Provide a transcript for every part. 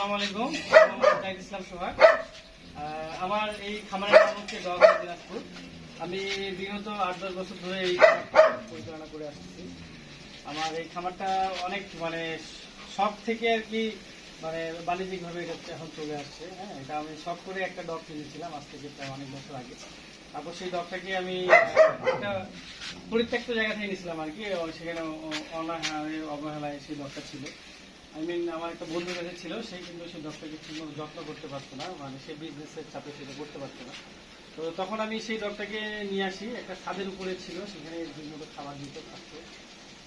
আসসালামু আলাইকুম। মোহাম্মদ ইসলাম সোহাগ। আমার এই খামারের নাম হচ্ছে দিনাজপুর। আমি বিগত আট, দশ বছর ধরে এই পরিচালনা করে আসছি। আমার এই খামারটা অনেক মানে শখ থেকে আর কি মানে বাণিজ্যিকভাবে এটা এখন চলে আসছে হ্যাঁ? এটা আমি শখ করে একটা ডগ কিনেছিলাম, আজ থেকে প্রায় অনেক বছর আগে। তারপর সেই ডগটাকে আমি একটা পরিত্যক্ত জায়গা থেকে নিয়েছিলাম আর কি। সেখানে অনাহারে অবহেলায় সেই ডগটা ছিল। আই মিন আমার একটা বন্ধুর কাছে ছিল, সে কিন্তু সেই ডগটাকে ঠিকমতো যত্ন করতে পারতো না মানে সে বিজনেসের চাপে সেটা করতে পারতো না। তো তখন আমি সেই ডগটাকে নিয়ে আসি, একটা ছাদের উপরে ছিল, সেখানে ঠিকমতো খাবার দিতে পারতো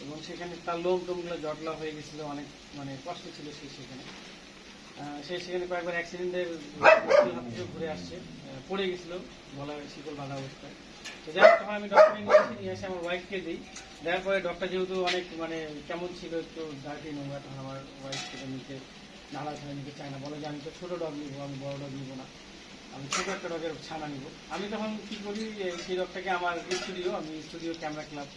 এবং সেখানে তার লোম টোমগুলো জটলা হয়ে গেছিল, অনেক মানে কষ্ট ছিল সে সেখানে। সে সেখানে কয়েকবার অ্যাক্সিডেন্টের ঘুরে আসছে। পড়ে গেছিল গলা শিকল বাঁধা অবস্থায়। আমার মানে আমার আমি তখন কি করি সেই ডগটাকে আমার স্টুডিও আমি স্টুডিও ক্যামেরা ক্লাব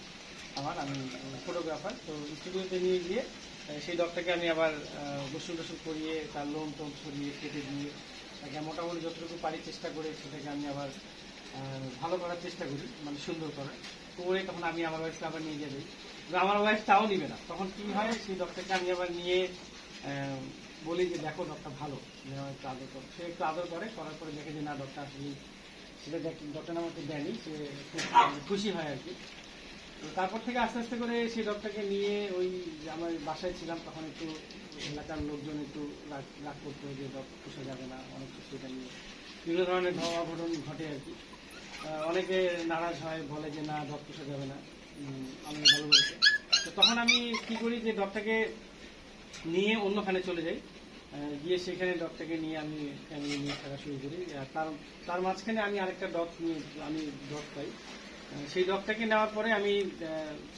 আমার, আমি ফটোগ্রাফার তো স্টুডিওতে নিয়ে গিয়ে সেই ডগটাকে আমি আবার গোসল টোসল করিয়ে তার লোম টোম ছড়িয়ে কেটে দিয়ে, তাকে মোটামুটি যতটুকু পারি চেষ্টা করে, সেটাকে আমি আবার ভালো করার চেষ্টা করি মানে সুন্দর করার। করে তখন আমি আমার ওয়াইফকে আবার নিয়ে যাবি আমার ওয়াইফ তাও নিবে না। তখন কি হয়, সেই ডক্টরকে আমি আবার নিয়ে বলি যে, দেখো ডক্টর ভালো। একটু আদর করো। সে একটু আদর করে, করার পরে দেখে যে, না ডক্টর আসলে সেটা ডক্টর আমাকে দেয়নি, সে খুব খুশি হয় আর কি। তো তারপর থেকে আস্তে আস্তে করে সেই ডক্টরকে নিয়ে ওই আমার বাসায় ছিলাম, তখন একটু এলাকার লোকজন একটু রাগ রাগ করতো যে ডগ পোষা যাবে না, অনেক কিছু এটা নিয়ে। বিভিন্ন ধরনের অঘটন ঘটে আর কি। অনেকে নারাজ হয়, বলে যে না ডগ পোষা যাবে না। আমি ভালো বলছে। তো তখন আমি কি করি যে ডগটাকে নিয়ে অন্যখানে চলে যাই। গিয়ে সেখানে ডগটাকে নিয়ে আমি ফ্যামিলি নিয়ে থাকা শুরু করি। আর তার তার মাঝখানে আমি আরেকটা ডগ নিয়ে, আমি ডগ পাই। সেই ডগটাকে নেওয়ার পরে আমি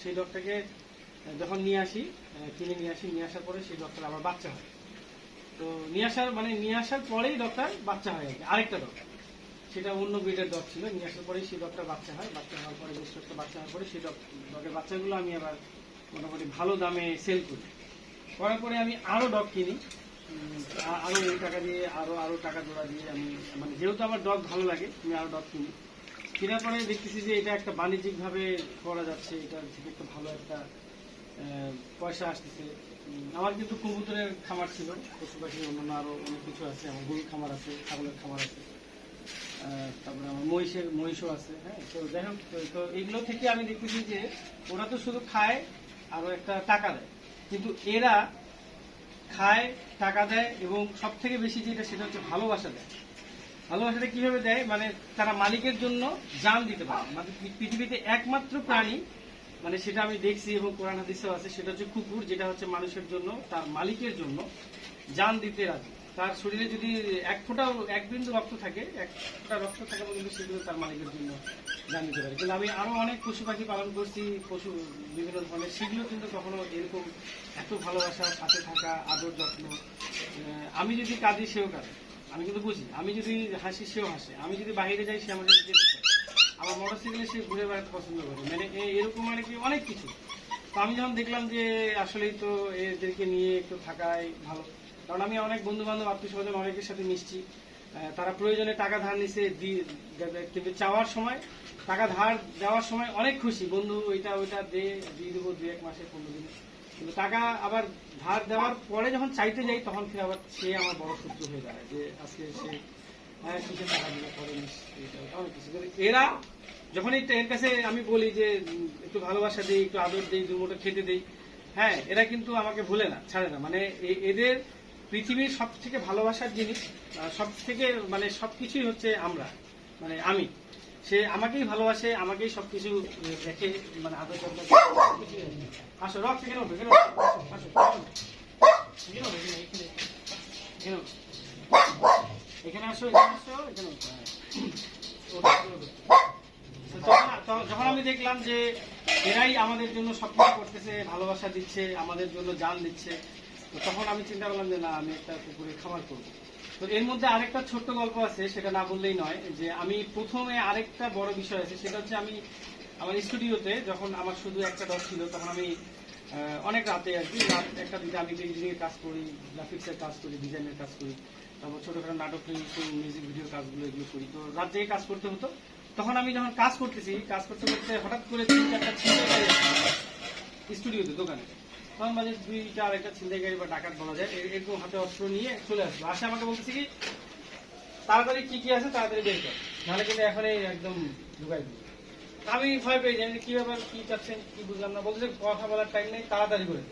সেই ডগটাকে যখন নিয়ে আসি কিনে নিয়ে আসি, নিয়ে আসার পরে সেই ডগটার আবার বাচ্চা হয়। তো নিয়ে আসার মানে নিয়ে আসার পরেই ডগটার বাচ্চা হয় আরেকটা ডগ সেটা অন্য ব্রিডের ডগ ছিল। নিয়ে আসার পরেই সেই ডগটার বাচ্চা হয়। বাচ্চা হওয়ার পরে বেশ কয়েকটা বাচ্চা হওয়ার পরে সেই ডগ ডগের বাচ্চাগুলো আমি আবার মোটামুটি ভালো দামে সেল করি। করার পরে আমি আরও ডগ কিনি। আরও এই টাকা দিয়ে আরও আরও টাকা জোড়া দিয়ে আমি মানে যেহেতু আমার ডগ ভালো লাগে, আমি আরও ডগ কিনি। কেনার পরে দেখতেছি যে এটা একটা বাণিজ্যিকভাবে করা যাচ্ছে। এটা থেকে একটা ভালো একটা পয়সা আসতেছে। আমার কিন্তু কবুতরের খামার ছিল। পশু পাখি অন্যান্য আরও অনেক কিছু আছে। আমার গরুর খামার আছে, ছাগলের খামার আছে। তারপরে আমার মহিষের, মহিষও আছে হ্যাঁ? তো যাই হোক, তো- এগুলো থেকে আমি দেখতেছি যে ওরা তো শুধু খায় আরও একটা টাকা দেয়। কিন্তু এরা খায়, টাকা দেয় এবং সব থেকে বেশি যেটা সেটা হচ্ছে ভালোবাসা দেয়। ভালোবাসাটা কীভাবে দেয়? মানে তারা মালিকের জন্য জান দিতে পারে। মানে পৃথিবীতে একমাত্র প্রাণী মানে সেটা আমি দেখছি এবং কোরআন হাদিসেও আছে, সেটা হচ্ছে কুকুর, যেটা হচ্ছে মানুষের জন্য, তার মালিকের জন্য জান দিতে রাজি। তার শরীরে যদি এক ফোঁটা, এক বিন্দু রক্ত থাকে, এক ফোঁটা রক্ত থাকে কিন্তু সেগুলো তার মালিকের জন্য জান দিতে পারে। কিন্তু আমি আরও অনেক পশু পাখি পালন করছি, পশু বিভিন্ন ধরনের, সেগুলো কিন্তু কখনো এরকম এত ভালোবাসা সাথে থাকা, আদর যত্ন আমি যদি কাঁদি, সেও কাঁদে। আমি কিন্তু বুঝি, আমি যদি হাসি, সেও হাসে। আমি যদি বাইরে যাই, সে আমাদের আমার মোটরসাইকেলে সে ঘুরে বেড়াতে পছন্দ করে। মানে এরকম মানে কি অনেক কিছু। তো আমি যখন দেখলাম যে আসলেই তো এদেরকে নিয়ে একটু থাকাই ভালো কারণ আমি অনেক বন্ধু বান্ধব আত্মীয় স্বজন অনেকের সাথে মিশছি। তারা প্রয়োজনে টাকা ধার নিছে কিন্তু চাওয়ার সময়। টাকা ধার দেওয়ার সময় অনেক খুশি। বন্ধু, ওইটা ওইটা দে, দিয়ে দেবো দু এক মাসে পনেরো দিনে। কিন্তু টাকা আবার ধার দেওয়ার পরে যখন চাইতে যাই, তখন ফিরে আবার সে আমার বড় শত্রু হয়ে দাঁড়ায় যে আজকে সে হ্যাঁ এরা যখনই তো এর কাছে আমি বলি যে একটু ভালোবাসা দিই, একটু আদর দিই দু মুঠো খেতে দিই হ্যাঁ এরা কিন্তু আমাকে ভুলে না, ছাড়ে না। মানে এদের পৃথিবীর সব থেকে ভালোবাসার জিনিস সব থেকে মানে সব কিছুই হচ্ছে আমরা মানে আমি। সে আমাকেই ভালোবাসে আমাকেই সবকিছু দেখে মানে আদর। আসো রক এখানে উঠো, এখানে আসো, আসো, এখানে আসো এখানে আসো এখানে হ্যাঁ। যখন আমি দেখলাম যে এরাই আমাদের জন্য সবকিছু করতেছে ভালোবাসা দিচ্ছে আমাদের জন্য জান দিচ্ছে তো তখন আমি চিন্তা করলাম যে, না, আমি একটা কুকুরের খামার করব। তো এর মধ্যে আরেকটা ছোট্ট গল্প আছে, সেটা না বললেই নয়, যে আমি প্রথমে আরেকটা বড় বিষয় আছে, সেটা হচ্ছে আমি আমার স্টুডিওতে যখন আমার শুধু একটা ডগ ছিল, তখন আমি অনেক রাতে আর কি, রাত একটা দিকে আমি ইঞ্জিনিয়ারিং কাজ করি গ্রাফিক্সের কাজ করি ডিজাইনের কাজ করি, তারপর ছোটখাটো নাটক মিউজিক ভিডিও কাজগুলো এগুলো করি, তো রাত জেগে কাজ করতে হতো। তখন আমি যখন কাজ করতেছি, কাজ করতে করতে হঠাৎ করে তিন চারটা স্টুডিওতে, দোকানে। মাঝে দুইটা আরেকটা ছিনতাইকারী বা ডাকাত বলা যায়। এরকম হাতে অস্ত্র নিয়ে চলে আসলো আসে আমাকে বলতেছে কি, তাড়াতাড়ি কি কি আছে তাড়াতাড়ি বের কর। নাহলে কিন্তু এখন একদম ঢুকাই দিই আমি ভয় পেয়ে যাই, কি ব্যাপার, কি চাচ্ছেন কি বুঝলাম না। বলতেছে কথা বলার টাইম নেই, তাড়াতাড়ি করে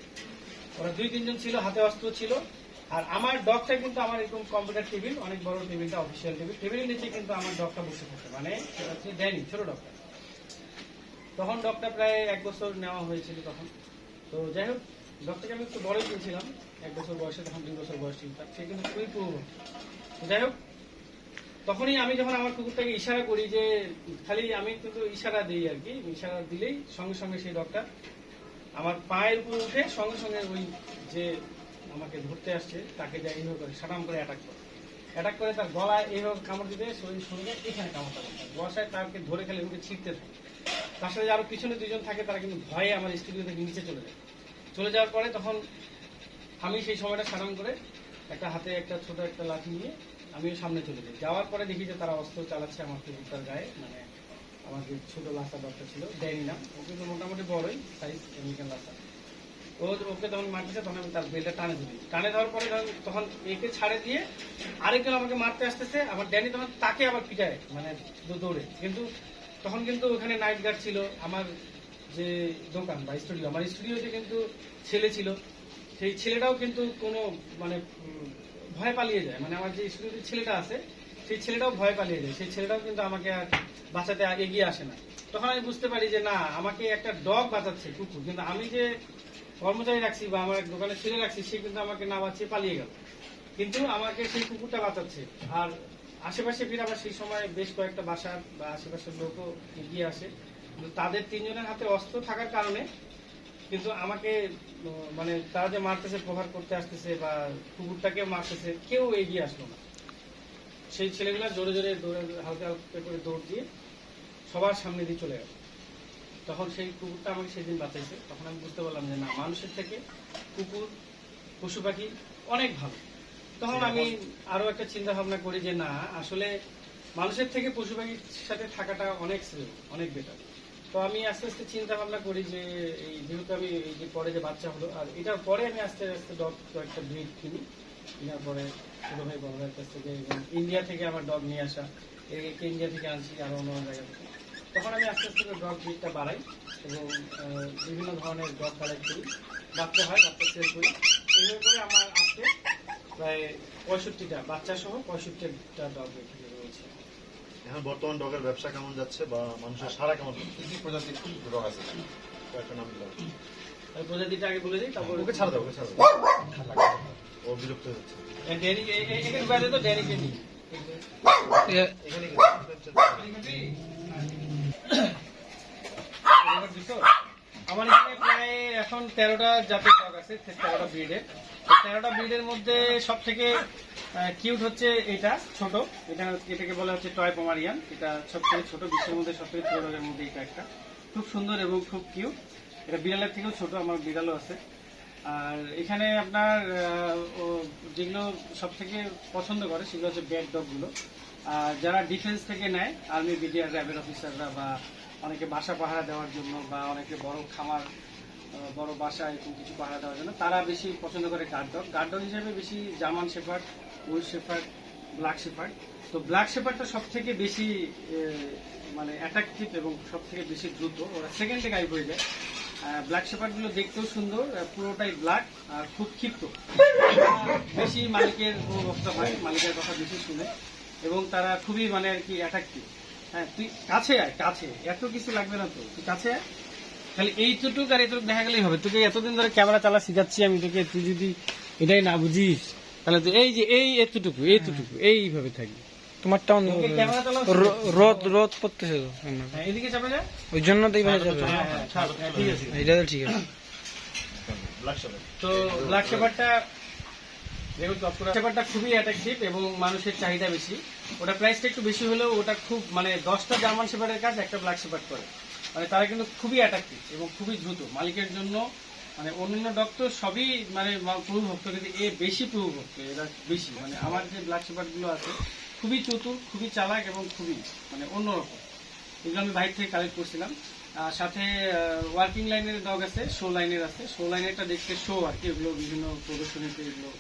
ওরা দুই, তিনজন ছিল, হাতে অস্ত্র ছিল। আর আমার ডগটা কিন্তু আমার এরকম কম্পিউটার টেবিল অনেক বড় টেবিলটা অফিসিয়াল টেবিল টেবিলের নিচে কিন্তু আমার ডগটা বসে থাকে। মানে সেটা ড্যানি ছোট ডগটা। তখন ডগটা প্রায় এক বছর নেওয়া হয়েছিল তখন। তো যাই হোক ডগটাকে আমি একটু বড়ই কিনছিলাম। এক বছর বয়সে, তখন দুই বছর বয়স। ছিল সে কিন্তু খুবই পুরো যাই হোক, তখনই আমি যখন আমার কুকুরটাকে ইশারা করি যে, খালি আমি কিন্তু ইশারা দিই আর কি, ইশারা দিলেই সঙ্গে সঙ্গে সেই ডক্টর আমার পায়ের উপর উঠে সঙ্গে সঙ্গে ওই যে আমাকে ধরতে আসছে, তাকে যাই এইভাবে করে সাটাম করে অ্যাটাক করে। অ্যাটাক করে তার গলায় এইভাবে কামড় দিতে শরীর শরীরে এখানে কামড়টা করতে বসায় তাকে ধরে খেলে ওকে ছিটতে থাকে। তার সাথে আরও পিছনে দুজন থাকে, তারা কিন্তু ভয়ে আমার স্টুডিও থেকে নিচে চলে যায়। চলে যাওয়ার পরে তখন আমি সেই সময়টা সারাম করে একটা হাতে একটা ছোট একটা লাঠি নিয়ে আমিও সামনে চলে যাই। যাওয়ার পরে দেখি যে তারা অস্ত্র চালাচ্ছে আমার কুকুরটার গায়ে মানে আমার যে ছোট লাসা ডক্টর ছিল, দেয়নি না। ও কিন্তু মোটামুটি বড়ই সাইজ আমেরিকান লাসা। ও ওকে তখন মারতেছে, তখন আমি তার বেলটা টানে ধরি। টানে দেওয়ার পরে তখন একে ছাড়ে দিয়ে আরেকজন আমাকে মারতে আসতেছে, আবার ড্যানি তখন তাকে আবার পিটায় মানে দৌড়ে। কিন্তু তখন কিন্তু ওখানে নাইট গার্ড ছিল আমার যে দোকান বা স্টুডিও আমার স্টুডিওতে কিন্তু ছেলে ছিল। সেই ছেলেটাও কিন্তু কোনো মানে ভয় পালিয়ে যায়। মানে আমার যে স্টুডিওতে ছেলেটা আছে, সেই ছেলেটাও ভয় পালিয়ে যায়। সেই ছেলেটাও কিন্তু আমাকে আর বাঁচাতে এগিয়ে আসে না। তখন আমি বুঝতে পারি যে, না, আমাকে একটা ডগ বাঁচাচ্ছে কুকুর। কিন্তু আমি যে কর্মচারী রাখছি বা আমার দোকানে ছেলে রাখছি, সে কিন্তু আমাকে না বাঁচিয়ে পালিয়ে গেল। কিন্তু আমাকে সেই কুকুরটা বাঁচাচ্ছে। আর আশেপাশে ফিরে আবার সেই সময় বেশ কয়েকটা বাসার বা আশেপাশের লোকও এগিয়ে আসে। কিন্তু তাদের তিনজনের হাতে অস্ত্র থাকার কারণে কিন্তু আমাকে মানে তারা যে মারতেছে, প্রহার করতে আসতেছে বা কুকুরটাকে মারতেছে, কেউ এগিয়ে আসলো না। সেই ছেলেগুলা জোরে জোরে দৌড়ে, হালকা হালকা করে দৌড় দিয়ে সবার সামনে দিয়ে চলে গেল। তখন সেই কুকুরটা আমাকে সেদিন বাঁচাইছে। তখন আমি বুঝতে পারলাম যে না, মানুষের থেকে কুকুর, পশু পাখি অনেক ভালো। তখন আমি আরও একটা চিন্তা ভাবনা করি যে না, আসলে মানুষের থেকে পশু পাখির সাথে থাকাটা অনেক শ্রেয়, অনেক বেটার তো আমি আস্তে আস্তে চিন্তা ভাবনা করি যে এই যেহেতু আমি এই যে পরে যে বাচ্চা হলো, আর এটার পরে আমি আস্তে আস্তে ডগ কয়েকটা ব্রিড কিনি। কেনার পরে ছোট ভাই বড় ভাইয়ের কাছ থেকে ইন্ডিয়া থেকে আমার ডগ নিয়ে আসা একে ইন্ডিয়া থেকে আনছি আরও অন্য অন্য জায়গা থেকে। তখন আমি আস্তে আস্তে ডগ ব্রিডটা বাড়াই, এবং বিভিন্ন ধরনের ডগ কালেক্ট করি। বাচ্চা হয়, বাচ্চা সেল করি। এইভাবে করে আমার আজকে প্রায় পঁয়ষট্টিটা বাচ্চা সহ পঁয়ষট্টিটা ডগ এখানে রয়েছে। এখন বর্তমান ডগের ব্যবসা কেমন যাচ্ছে বা মানুষের সারা কেমন কি কি প্রজাতির রোগ আছে। কয়েকটা নাম দিলাম প্রজাতিটা আগে বলে দিই তারপর ওকে ছাড়া দাও ওকে ছাড়া দাও। ও বিরক্ত ডেরি এখানে বাইরে তো ডেরি কিনি এখানে? আমার এখানে প্রায় এখন তেরোটা জাতের ডগ আছে তেরোটা ব্রিডের তেরোটা ব্রিডের মধ্যে সব থেকে কিউট হচ্ছে এটা, ছোট। এটা এটাকে বলা হচ্ছে টয় পমারিয়ান এটা সব থেকে ছোট, বিশ্বের মধ্যে সব থেকে ছোট ডগের মধ্যে এটা একটা। খুব সুন্দর এবং খুব কিউট এটা বিড়ালের থেকেও ছোট, আমার বিড়ালও আছে। আর এখানে আপনার যেগুলো সব থেকে পছন্দ করে, সেগুলো হচ্ছে ব্যাড ডগগুলো আর যারা ডিফেন্স থেকে নেয় আর্মি বিডিআর র্যাবের অফিসাররা বা অনেকে বাসা পাহারা দেওয়ার জন্য বা অনেকে বড় খামার বড় বাসা এরকম কিছু পাহারা দেওয়ার জন্য। তারা বেশি পছন্দ করে গার্ড ডগ। গার্ড ডগ হিসেবে বেশি জার্মান শেফার্ড উইল শেফার্ড ব্ল্যাক শেফার্ড তো ব্ল্যাক শেফার্ডটা সব থেকে বেশি মানে অ্যাট্রাকটিভ এবং সব থেকে বেশি দ্রুত। ওরা সেকেন্ডে গাইব হয়ে যায়। ব্ল্যাক শেপার্ডগুলো দেখতেও সুন্দর পুরোটাই ব্ল্যাক আর খুব ক্ষিপ্ত। বেশি মালিকের বক্তা হয়, মালিকের কথা বেশি শুনে। এবং তারা খুবই মানে আর কি অ্যাট্রাক্টিভ হ্যাঁ তুই কাছে আয়, কাছে। এত কিছু লাগবে না তো। তুই কাছে আয়। খালি এইটুক আর এতটুকু দেখা গেলেই হবে। তোকে এতদিন ধরে ক্যামেরা চালা শিখাচ্ছি আমি তোকে তুই যদি এটাই না বুঝিস তাহলে তো এই যে এই এতটুকু এইটুকু এইভাবে থাকবি তোমারটা অন্য তোকে ক্যামেরা চালাও র- রোদ রোদ পড়তেছে তো হ্যাঁ এদিকে চাপে যা। ওই জন্য তো এইভাবে যাবে হ্যাঁ হ্যাঁ ছাড়, ঠিক আছে। এটা তো ঠিক আছে। তো ব্ল্যাক শেপারটা দেখুন শেপারটা খুবই অ্যাট্রাকটিভ এবং মানুষের চাহিদা বেশি ওটা প্রাইসটা একটু বেশি হলেও ওটা খুব মানে দশটা জার্মান শেপারের কাজ একটা ব্ল্যাক শেপার করে মানে তারা কিন্তু খুবই অ্যাট্রাক্টিভ এবং খুবই দ্রুত। মালিকের জন্য মানে অন্যান্য ডক্টর সবই মানে প্রভুভক্ত কিন্তু এ বেশি প্রভুভক্ত এরা বেশি। মানে আমার যে ব্লাড শেপারগুলো আছে, খুবই চতুর, খুবই চালাক এবং খুবই মানে অন্যরকম। এগুলো আমি বাইরে থেকে কালেক্ট করছিলাম। সাথে ওয়ার্কিং লাইনের ডগ আছে শো লাইনের আছে। শো লাইনেরটা দেখতে শো আর কি, এগুলো বিভিন্ন প্রদর্শনীতে এগুলো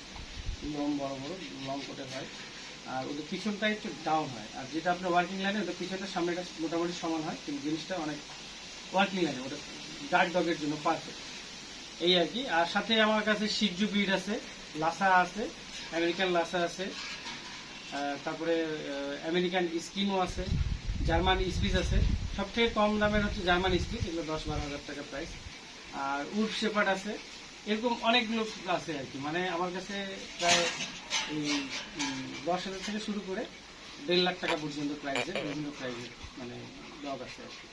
লং, বড় বড়, লং কোটে হয়। আর ওদের পিছনটা একটু ডাউন হয়। আর যেটা আপনার ওয়ার্কিং লাইনে ওদের পিছনটা সামনেটা মোটামুটি সমান হয়, কিন্তু জিনিসটা অনেক ওয়ার্কিং লাইনে ওটা গার্ড ডগের জন্য পারফেক্ট এই আর কি। আর সাথে আমার কাছে সিজু ব্রিড আছে লাসা আছে আমেরিকান লাসা আছে তারপরে আমেরিকান স্কিনও আছে জার্মান স্পিচ আছে। সবথেকে কম দামের হচ্ছে জার্মান স্পিচ এগুলো দশ বারো হাজার টাকা প্রাইস আর উড শেপার্ড আছে, এরকম অনেকগুলো আছে আর কি। মানে আমার কাছে প্রায় দশ হাজার থেকে শুরু করে দেড় লাখ টাকা পর্যন্ত প্রাইসে বিভিন্ন প্রাইসে মানে ডগ আছে আর কি।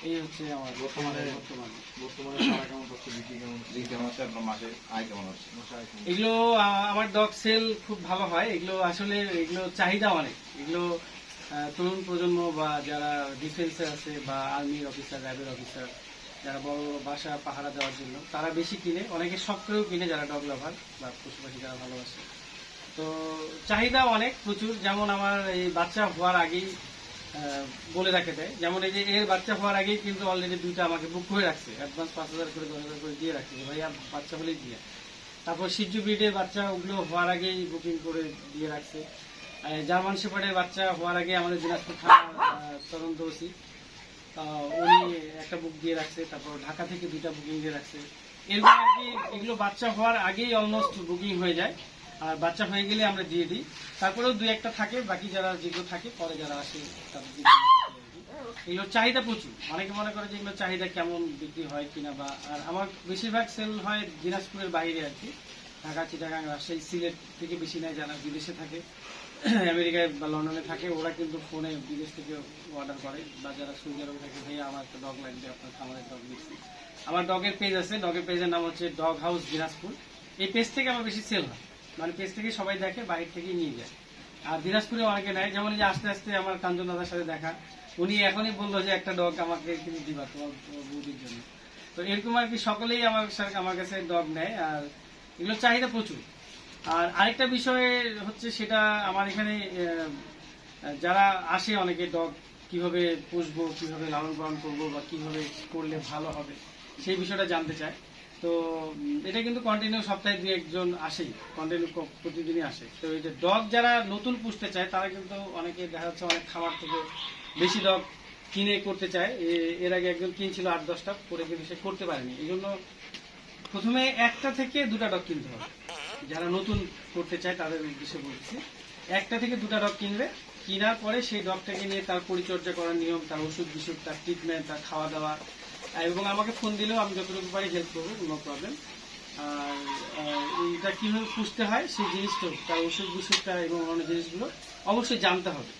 এই হচ্ছে আমার বর্তমানে বর্তমানে। বর্তমানে সারা কেমন হচ্ছে বিক্রি কেমন দিক কেমন আছে আপনার মাসে? আয় কেমন আছে এগুলো আমার ডগ সেল খুব ভালো হয়। এগুলো আসলে এগুলো চাহিদা অনেক। এগুলো তরুণ প্রজন্ম বা যারা ডিফেন্সে আছে বা আর্মির অফিসার র্যাবের অফিসার যারা বড় বড় বাসা পাহারা দেওয়ার জন্য তারা বেশি কিনে। অনেকে শখ করেও কিনে যারা ডগ লাভার বা পশু পাখি যারা ভালোবাসে। তো চাহিদা অনেক প্রচুর। যেমন আমার এই বাচ্চা হওয়ার আগেই বলে রাখে দেয়। যেমন এই যে এর বাচ্চা হওয়ার আগেই কিন্তু অলরেডি দুইটা আমাকে বুক করে রাখছে। অ্যাডভান্স পাঁচ হাজার করে, দশ হাজার করে দিয়ে রাখছে যে, ভাইয়া, বাচ্চা হলেই দিয়ে। তারপর সিজু ব্রিডের বাচ্চা ওগুলো হওয়ার আগেই বুকিং করে দিয়ে রাখছে। জার্মান শেপার্ডের বাচ্চা হওয়ার আগে আমাদের দিনাজপুর থানা তদন্ত ওসি উনি একটা বুক দিয়ে রাখছে, তারপর ঢাকা থেকে দুইটা বুকিং দিয়ে রাখছে। এরকম আর কি এগুলো বাচ্চা হওয়ার আগেই অলমোস্ট বুকিং হয়ে যায়। আর বাচ্চা হয়ে গেলে আমরা দিয়ে দিই। তারপরেও দুই একটা থাকে, বাকি যারা যেগুলো থাকে, পরে যারা আসে, তাদের এগুলো চাহিদা প্রচুর। অনেকে মনে করে যে এগুলো চাহিদা কেমন বিক্রি হয় কিনা বা আর আমার বেশিরভাগ সেল হয় দিনাজপুরের বাইরে আর কি। ঢাকা, চিটাগাং, রাজশাহী, সিলেট থেকে বেশি নেয়, যারা বিদেশে থাকে। আমেরিকায় বা লন্ডনে থাকে, ওরা কিন্তু ফোনে বিদেশ থেকে অর্ডার করে। বা যারা সৌদি আরবে থাকে, ভাইয়া, আমার একটা ডগ লাগবে, আপনার খামারের ডগ দিচ্ছি। আমার ডগের পেজ আছে। ডগের পেজের নাম হচ্ছে ডগ হাউস দিনাজপুর এই পেজ থেকে আমার বেশি সেল হয়। মানে পেজ থেকে সবাই দেখে, বাইরে থেকে নিয়ে যায়। আর দিনাজপুরে অনেকে নেয়, যেমন যে আস্তে আস্তে আমার কাঞ্চন দাদার সাথে দেখা, উনি এখনই বলল যে একটা ডগ আমাকে কিন্তু দিবা, তোমার বৌদির জন্য। তো এরকম আর কি সকলেই আমার সাথে আমার কাছে ডগ নেয়, আর এগুলো চাহিদা প্রচুর। আর আরেকটা বিষয় হচ্ছে সেটা আমার এখানে যারা আসে অনেকে ডগ কীভাবে পুষবো, কীভাবে লালন পালন করব বা কীভাবে করলে ভালো হবে, সেই বিষয়টা জানতে চায়। তো, এটা কিন্তু কন্টিনিউ সপ্তাহে দুই একজন আসেই কন্টিনিউ প্রতিদিনই আসে। তো এই যে ডগ যারা নতুন পুষতে চায়, তারা কিন্তু অনেকে দেখা যাচ্ছে অনেক খাবার থেকে বেশি ডগ কিনে করতে চায়। এর আগে একজন কিনছিল আট, দশটা, করে কিন্তু সে করতে পারেনি। এই জন্য প্রথমে একটা থেকে দুটা ডগ কিনতে হবে। যারা নতুন করতে চায়, তাদের উদ্দেশ্যে বলছি, একটা থেকে দুটা ডগ কিনবে। কেনার পরে সেই ডগটাকে নিয়ে তার পরিচর্যা করার নিয়ম, তার ওষুধ বিষুধ তার ট্রিটমেন্ট তার খাওয়া দাওয়া এবং আমাকে ফোন দিলেও আমি যতটুকু পারি হেল্প করব নো প্রবলেম আর এইটা কীভাবে পুষতে হয়, সেই জিনিসটা, তার ওষুধ বিষুধটা এবং অন্য জিনিসগুলো অবশ্যই জানতে হবে।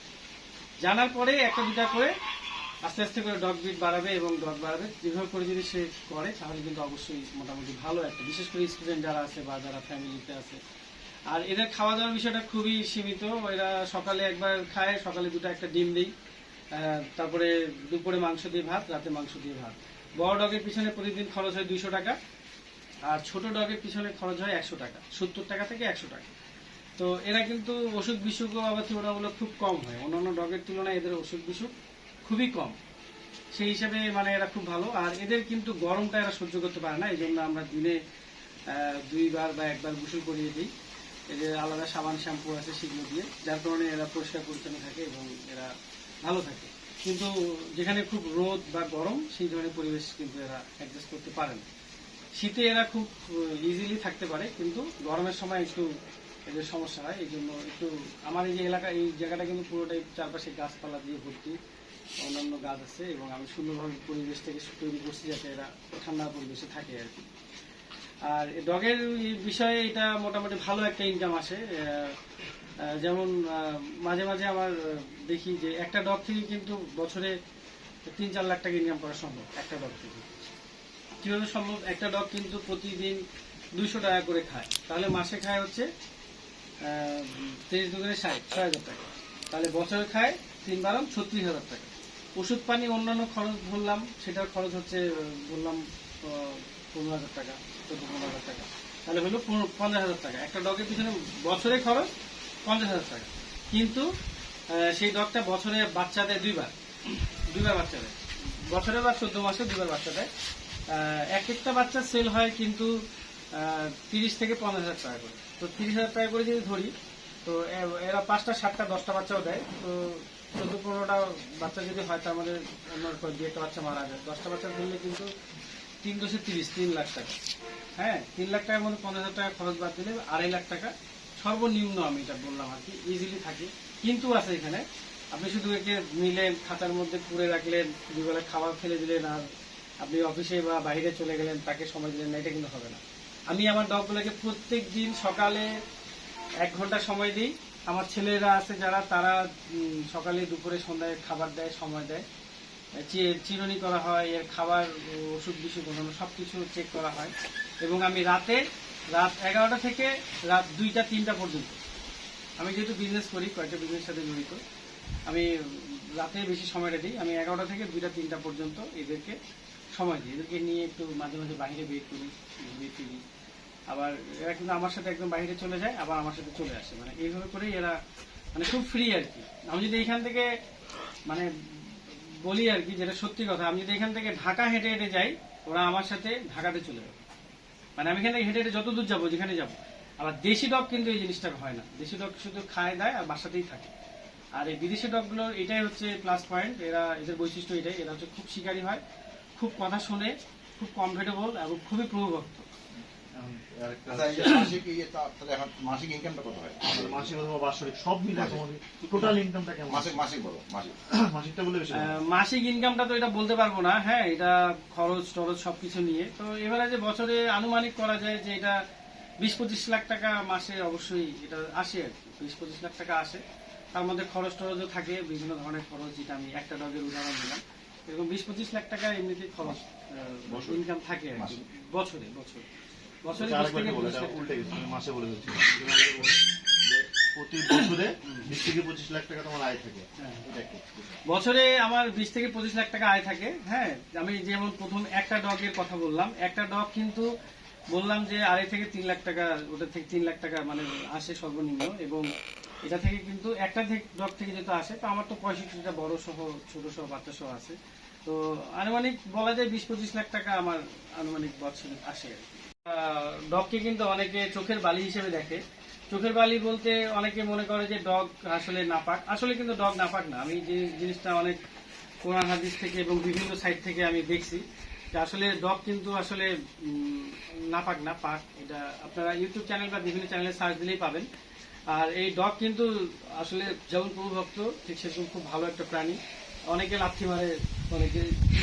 জানার পরে একটা দুটা করে আস্তে আস্তে করে ডগ বিট বাড়াবে এবং ডগ বাড়াবে। যেভাবে করে যদি সে করে, তাহলে কিন্তু অবশ্যই মোটামুটি ভালো একটা, বিশেষ করে স্টুডেন্ট যারা আছে বা যারা ফ্যামিলিতে আছে। আর এদের খাওয়া দাওয়ার বিষয়টা খুবই সীমিত। এরা সকালে একবার খায়, সকালে দুটো একটা ডিম দিই তারপরে দুপুরে মাংস দিয়ে ভাত, রাতে মাংস দিয়ে ভাত। বড় ডগের পিছনে প্রতিদিন খরচ হয় দুইশো টাকা, আর ছোট ডগের পিছনে খরচ হয় একশো টাকা, সত্তর টাকা থেকে একশো টাকা। তো এরা কিন্তু ওষুধ বিসুখ আবার তুলনামূলক খুব কম হয়। অন্যান্য ডগের তুলনায় এদের ওষুধ বিসুখ খুবই কম। সেই হিসাবে মানে এরা খুব ভালো। আর এদের কিন্তু গরমটা এরা সহ্য করতে পারে না এই জন্য আমরা দিনে দুইবার বা একবার গোসল করিয়ে দিই। এদের আলাদা সাবান, শ্যাম্পু আছে সেগুলো দিয়ে, যার কারণে এরা পরিষ্কার পরিচ্ছন্ন থাকে এবং এরা ভালো থাকে। কিন্তু যেখানে খুব রোদ বা গরম, সেই ধরনের পরিবেশ কিন্তু এরা অ্যাডজাস্ট করতে পারে না। শীতে এরা খুব ইজিলি থাকতে পারে, কিন্তু গরমের সময় একটু এদের সমস্যা হয়, এই জন্য একটু আমার এই যে এলাকা, এই জায়গাটা কিন্তু পুরোটাই চারপাশে গাছপালা দিয়ে ভর্তি। অন্যান্য গাছ আছে এবং আমি সুন্দরভাবে পরিবেশ থেকে তৈরি করছি যাতে এরা ঠান্ডা পরিবেশে থাকে আর কি। আর ডগের বিষয়ে এটা মোটামুটি ভালো একটা ইনকাম আসে। যেমন মাঝে মাঝে আমার দেখি যে একটা ডগ থেকে কিন্তু বছরে তিন চার লাখ টাকা ইনকাম করা সম্ভব, একটা ডগ থেকে। কীভাবে সম্ভব? একটা ডগ কিন্তু প্রতিদিন দুইশো টাকা করে খায়। তাহলে মাসে খায় হচ্ছে তিরিশ দুগুণে ষাট, ছয় হাজার টাকা। তাহলে বছরে খায় তিন বারো ছত্রিশ হাজার টাকা। ওষুধ পানি অন্যান্য খরচ ধরলাম, সেটার খরচ হচ্ছে বললাম পনেরো হাজার টাকা, চোদ্দ, পনেরো হাজার টাকা। তাহলে হলো পনেরো- পঞ্চাশ হাজার টাকা। একটা ডগের পিছনে বছরে খরচ পঞ্চাশ হাজার টাকা। কিন্তু সেই ডগটা বছরে বাচ্চা দেয় দুইবার। দুইবার বাচ্চা দেয়। বছরে বা চোদ্দ মাসে দুইবার বাচ্চা দেয়। এক একটা বাচ্চা সেল হয় কিন্তু তিরিশ থেকে পঞ্চাশ হাজার টাকা করে। তো তিরিশ হাজার টাকা করে যদি ধরি, তো এরা পাঁচটা, সাতটা, দশটা বাচ্চাও দেয়। তো চোদ্দ, পনেরোটা বাচ্চা যদি হয়, তার মধ্যে অন্য দু একটা বাচ্চা মারা যায়। দশটা বাচ্চা ধরলে কিন্তু তিন দশে তিরিশ, তিন লাখ টাকা। হ্যাঁ তিন লাখ টাকার মধ্যে পঞ্চাশ হাজার টাকা খরচ বাদ দিলে আড়াই লাখ টাকা সর্বনিম্ন আমি এটা বললাম আর কি ইজিলি থাকে। কিন্তু আছে এখানে, আপনি শুধু একে নিলেন খাতার মধ্যে পুরে রাখলেন, দুবেলা খাবার ফেলে দিলেন আর আপনি অফিসে বা বাইরে চলে গেলেন, তাকে সময় দিলেন না, এটা কিন্তু হবে না। আমি আমার ডগগুলোকে প্রত্যেক দিন সকালে এক ঘণ্টা সময় দিই। আমার ছেলেরা আছে যারা, তারা সকালে দুপুরে সন্ধ্যায় খাবার দেয়, সময় দেয়। চিরুনি করা হয়, এর খাবার ওষুধ বিষুধ সব কিছু চেক করা হয়। এবং আমি রাতে রাত এগারোটা থেকে রাত দুইটা, তিনটা পর্যন্ত। আমি যেহেতু বিজনেস করি, কয়েকটা বিজনেস সাথে জড়িত। আমি রাতে বেশি সময়টা দিই। আমি এগারোটা থেকে দুইটা, তিনটা পর্যন্ত এদেরকে সময় দিই। এদেরকে নিয়ে একটু মাঝে মাঝে বাইরে বের করি, ঘুরে ফিরি। আবার এরা কিন্তু আমার সাথে একদম বাইরে চলে যায়, আবার আমার সাথে চলে আসে। মানে এইভাবে করেই এরা মানে খুব ফ্রি আর কি। আমি যদি এখান থেকে মানে বলি আর কি যেটা সত্যি কথা, আমি যদি এখান থেকে ঢাকা হেঁটে হেঁটে যাই, ওরা আমার সাথে ঢাকাতে চলে যাবে। মানে আমি এখানে হেঁটে হেঁটে যত দূর যাব, যেখানে যাব। আবার দেশি ডগ কিন্তু এই জিনিসটা হয় না। দেশি ডগ শুধু খায়, দেয় আর বাসাতেই থাকে। আর এই বিদেশি ডগগুলোর এটাই হচ্ছে প্লাস পয়েন্ট এরা, এদের বৈশিষ্ট্য এটাই। এরা হচ্ছে খুব শিকারী হয়, খুব কথা শুনে, খুব কমফোর্টেবল এবং খুবই প্রভুভক্ত মাসিক তাহলে এখন মাসিক ইনকামটা কত হয়? মাসিক অথবা বাৎসরিক সব মিলে টোটাল ইনকামটা কেমন? মাসিক মাসিক বলো মাসিক। মাসিকটা বলে বেশি মাসিক ইনকামটা তো এটা বলতে পারব না হ্যাঁ এটা খরচ টরচ সবকিছু নিয়ে। তো এবারে যে বছরে আনুমানিক করা যায় যে এটা বিশ পঁচিশ লাখ টাকা মাসে অবশ্যই এটা আসে আর কি বিশ পঁচিশ লাখ টাকা আসে। তার মধ্যে খরচ টরচও থাকে বিভিন্ন ধরনের খরচ যেটা আমি একটা ডগের উদাহরণ দিলাম। এরকম বিশ পঁচিশ লাখ টাকা এমনিতে খরচ বছরে? ইনকাম থাকে আর কি মাসে? বছরে বছরে। মাসে বলে দিচ্ছি। প্রতি বছরে বিশ থেকে পঁচিশ লাখ টাকা তোমার আয় থাকে হ্যাঁ। বছরে আমার বিশ থেকে পঁচিশ লাখ টাকা আয় থাকে হ্যাঁ আমি যেমন প্রথম একটা ডগের কথা বললাম একটা ডগ কিন্তু বললাম যে আড়াই থেকে তিন লাখ টাকা ওটা থেকে তিন লাখ টাকা মানে আসে সর্বনিম্ন এবং এটা থেকে কিন্তু একটা ডগ থেকে যেহেতু আসে তো আমার তো পঁয়ষট্টিটা বড় সহ ছোট সহ বাচ্চা সহ আছে তো আনুমানিক বলা যায় বিশ পঁচিশ লাখ টাকা আমার আনুমানিক বছর আসে আর কি। ডগকে কিন্তু অনেকে চোখের বালি হিসেবে দেখে। চোখের বালি বলতে অনেকে মনে করে যে ডগ আসলে নাপাক। আসলে কিন্তু ডগ নাপাক না। আমি যে জিনিসটা অনেক কোরআন হাদিস থেকে এবং বিভিন্ন সাইট থেকে আমি দেখছি যে আসলে ডগ কিন্তু আসলে নাপাক না, পাক। এটা আপনারা ইউটিউব চ্যানেল বা বিভিন্ন চ্যানেলে সার্চ দিলেই পাবেন। আর এই ডগ কিন্তু আসলে যেমন প্রভুভক্ত ঠিক সেরকম খুব ভালো একটা প্রাণী। অনেকে লাঠি মারে, অনেকে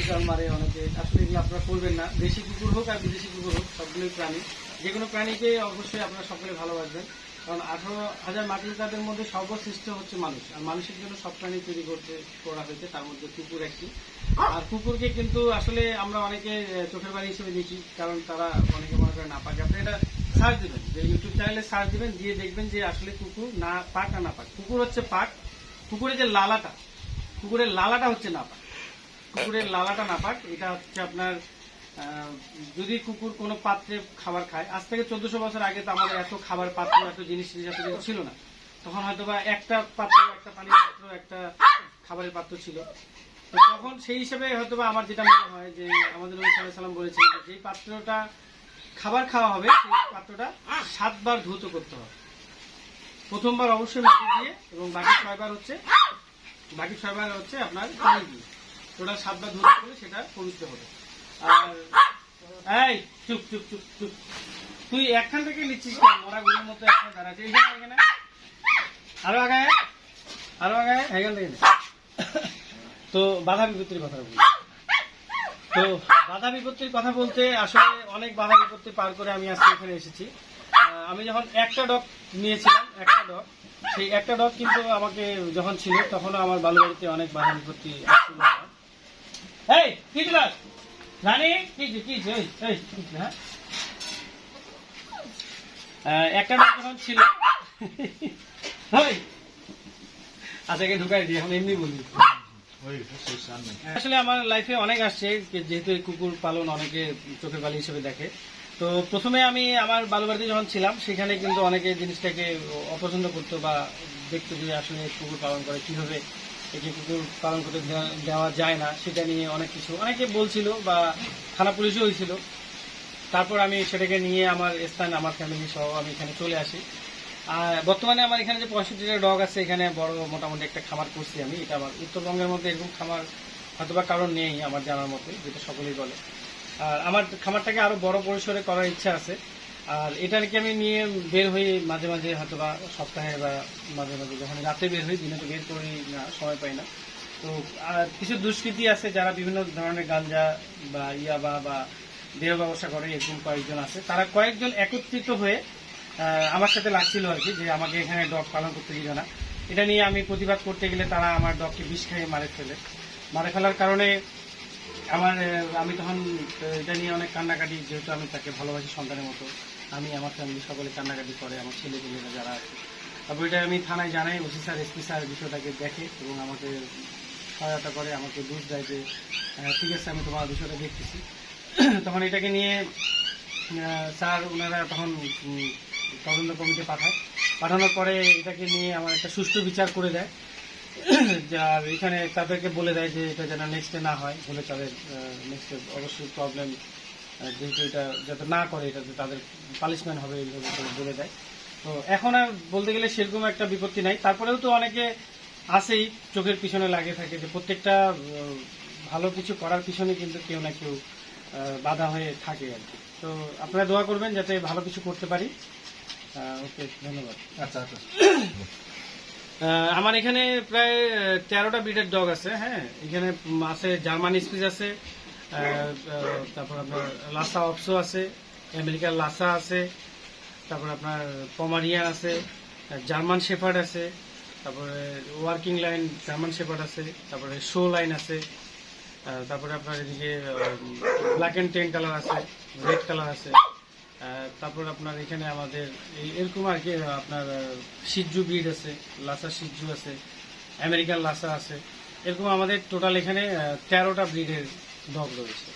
জাল মারে, অনেকে আসলে এগুলো আপনারা করবেন না। দেশি কুকুর হোক আর বিদেশি কুকুর হোক, সবগুলোই প্রাণী। যে কোনো প্রাণীকে অবশ্যই আপনারা সকলে ভালোবাসবেন। কারণ আঠারো হাজার মাতৃতাদের মধ্যে সর্বশ্রেষ্ঠ হচ্ছে মানুষ। আর মানুষের জন্য সব প্রাণী তৈরি করতে, করা হয়েছে, তার মধ্যে কুকুর একটি। আর কুকুরকে কিন্তু আসলে আমরা অনেকে চোখের বাড়ি হিসেবে দেখি, কারণ তারা অনেকে মনে করে না পাকে আপনি এটা সার্চ দেবেন, যে ইউটিউব চ্যানেলে সার্চ দিবেন দিয়ে দেখবেন যে আসলে কুকুর না, পাক আর না পাক কুকুর হচ্ছে পাক। কুকুরের যে লালাটা কুকুরের লালাটা হচ্ছে না পাক কুকুরের লালাটা না পাক এটা হচ্ছে আপনার যদি কুকুর কোনো পাত্রে খাবার খায়, আজ থেকে চোদ্দশো বছর আগে তো আমাদের এত খাবার পাত্র, এত জিনিস এত ছিল না। তখন হয়তো বা একটা পাত্র, একটা পানির পাত্র, একটা খাবারের পাত্র ছিল। তখন সেই হিসেবে হয়তো বা আমার যেটা মনে হয় যে আমাদের নবী আলাইহি সাল্লাম বলেছেন যে যেই পাত্রটা খাবার খাওয়া হবে, সেই পাত্রটা সাতবার ধৌত করতে হবে। প্রথমবার অবশ্যই মাটি দিয়ে এবং বাকি ছয়বার হচ্ছে বাকি ছয়বার হচ্ছে আপনার টোটাল সাতবার করলে সেটা পবিত্র হবে। আর চুপ চুপ চুপ চুপ। তুই একখান থেকে নিচ্ছিস মরা গুলোর মতো একখানে দাঁড়াচ্ছে এখানে এখানে। আরও আগায়। আরও আগায়। এখান থেকে তো বাধা বিপত্তির কথা বলি তো বাধা বিপত্তির কথা বলতে আসলে অনেক বাধা বিপত্তি পার করে আমি আজকে এখানে এসেছি। আমি যখন একটা ডগ নিয়েছিলাম, একটা ডগ, সেই একটা ডগ কিন্তু আমাকে যখন ছিল তখনও আমার বালু বাড়িতে অনেক বাধা বিপত্তি হ্যাঁ? একটা ডগ যখন ছিল আচ্ছা একে ঢুকাই দিই এখন এমনি বলি। আসলে আমার লাইফে অনেক আসছে, যেহেতু কুকুর পালন অনেকে চোখের বালি হিসেবে দেখে। তো প্রথমে আমি আমার বালুবাড়িতে যখন ছিলাম, সেখানে কিন্তু অনেকে জিনিসটাকে অপছন্দ করতো বা দেখতো যে আসলে কুকুর পালন করে, কীভাবে একে কুকুর পালন করতে দেওয়া- যায় না, সেটা নিয়ে অনেক কিছু। অনেকে বলছিল বা থানা পুলিশও হয়েছিল। তারপর আমি সেটাকে নিয়ে আমার স্থান, আমার ফ্যামিলি সহ আমি এখানে চলে আসি। আর বর্তমানে আমার এখানে যে পঁয়ষট্টিটা ডগ আছে, এখানে বড় মোটামুটি একটা খামার করছি আমি। এটা আমার উত্তরবঙ্গের মধ্যে এরকম খামার হয়তো বা কারণ নেই, আমার জানার মতে, যেটা সকলেই বলে। আর আমার খামারটাকে আরও বড় পরিসরে করার ইচ্ছা আছে। আর এটা নাকি আমি নিয়ে বের হই মাঝে মাঝে হয়তো বা সপ্তাহে বা মাঝে মাঝে যখন রাতে বের হই, দিনে তো বের করি না, সময় পাই না। তো কিছু দুষ্কৃতী আছে যারা বিভিন্ন ধরনের গাঞ্জা বা ইয়াবা বা দেহ ব্যবসা করে, এরকম কয়েকজন আছে। তারা কয়েকজন একত্রিত হয়ে আমার সাথে লাগছিল আর কি, যে আমাকে এখানে ডগ পালন করতে দিবে না। এটা নিয়ে আমি প্রতিবাদ করতে গেলে তারা আমার ডগকে বিষ খাইয়ে মারে ফেলে। মারে ফেলার কারণে আমার আমি তখন এটা নিয়ে অনেক কান্নাকাটি, যেহেতু আমি তাকে ভালোবাসি সন্তানের মতো। আমি, আমার ফ্যামিলি সকলে কান্নাকাটি করে, আমার ছেলে পেলেরা যারা আছে। তারপর এটা আমি থানায় জানাই, ওসি স্যার, এসপি স্যার বিষয়টাকে দেখে এবং আমাকে সহায়তা করে, আমাকে বুঝ দেয় যে ঠিক আছে, আমি তোমার বিষয়টা দেখতেছি। তখন এটাকে নিয়ে স্যার, ওনারা তখন তদন্ত কমিটি পাঠায়। পাঠানোর পরে এটাকে নিয়ে আমার একটা সুষ্ঠু বিচার করে দেয়। আর এখানে তাদেরকে বলে দেয় যে এটা যেন নেক্সটে না হয় হলে তাদের নেক্সটে অবশ্যই প্রবলেম যেহেতু এটা যাতে না করে এটাতে তাদের পানিশমেন্ট হবে এইভাবে বলে দেয়। তো এখন আর বলতে গেলে সেরকম একটা বিপত্তি নাই। তারপরেও তো অনেকে আসেই চোখের পিছনে লাগে থাকে যে প্রত্যেকটা ভালো কিছু করার পিছনে কিন্তু কেউ না কেউ বাধা হয়ে থাকে আর কি। তো আপনারা দোয়া করবেন যাতে ভালো কিছু করতে পারি। ওকে ধন্যবাদ। আচ্ছা আচ্ছা। আমার এখানে প্রায় তেরোটা ব্রিডের ডগ আছে হ্যাঁ? এখানে আছে জার্মান স্পিচ আছে তারপর আপনার লাসা অপসো আছে আমেরিকার লাসা আছে, তারপর আপনার পমারিয়ান আছে জার্মান শেফার্ড আছে, তারপরে ওয়ার্কিং লাইন জার্মান শেফার্ড আছে, তারপরে শো লাইন আছে তারপরে আপনার এদিকে ব্ল্যাক অ্যান্ড টেন কালার আছে রেড কালার আছে। তারপর আপনার এখানে আমাদের এরকম আর কি আপনার সিজ্জু ব্রিড আছে, লাসা সিজু আছে, আমেরিকান লাসা আছে। এরকম আমাদের টোটাল এখানে তেরোটা ব্রিডের ডগ রয়েছে।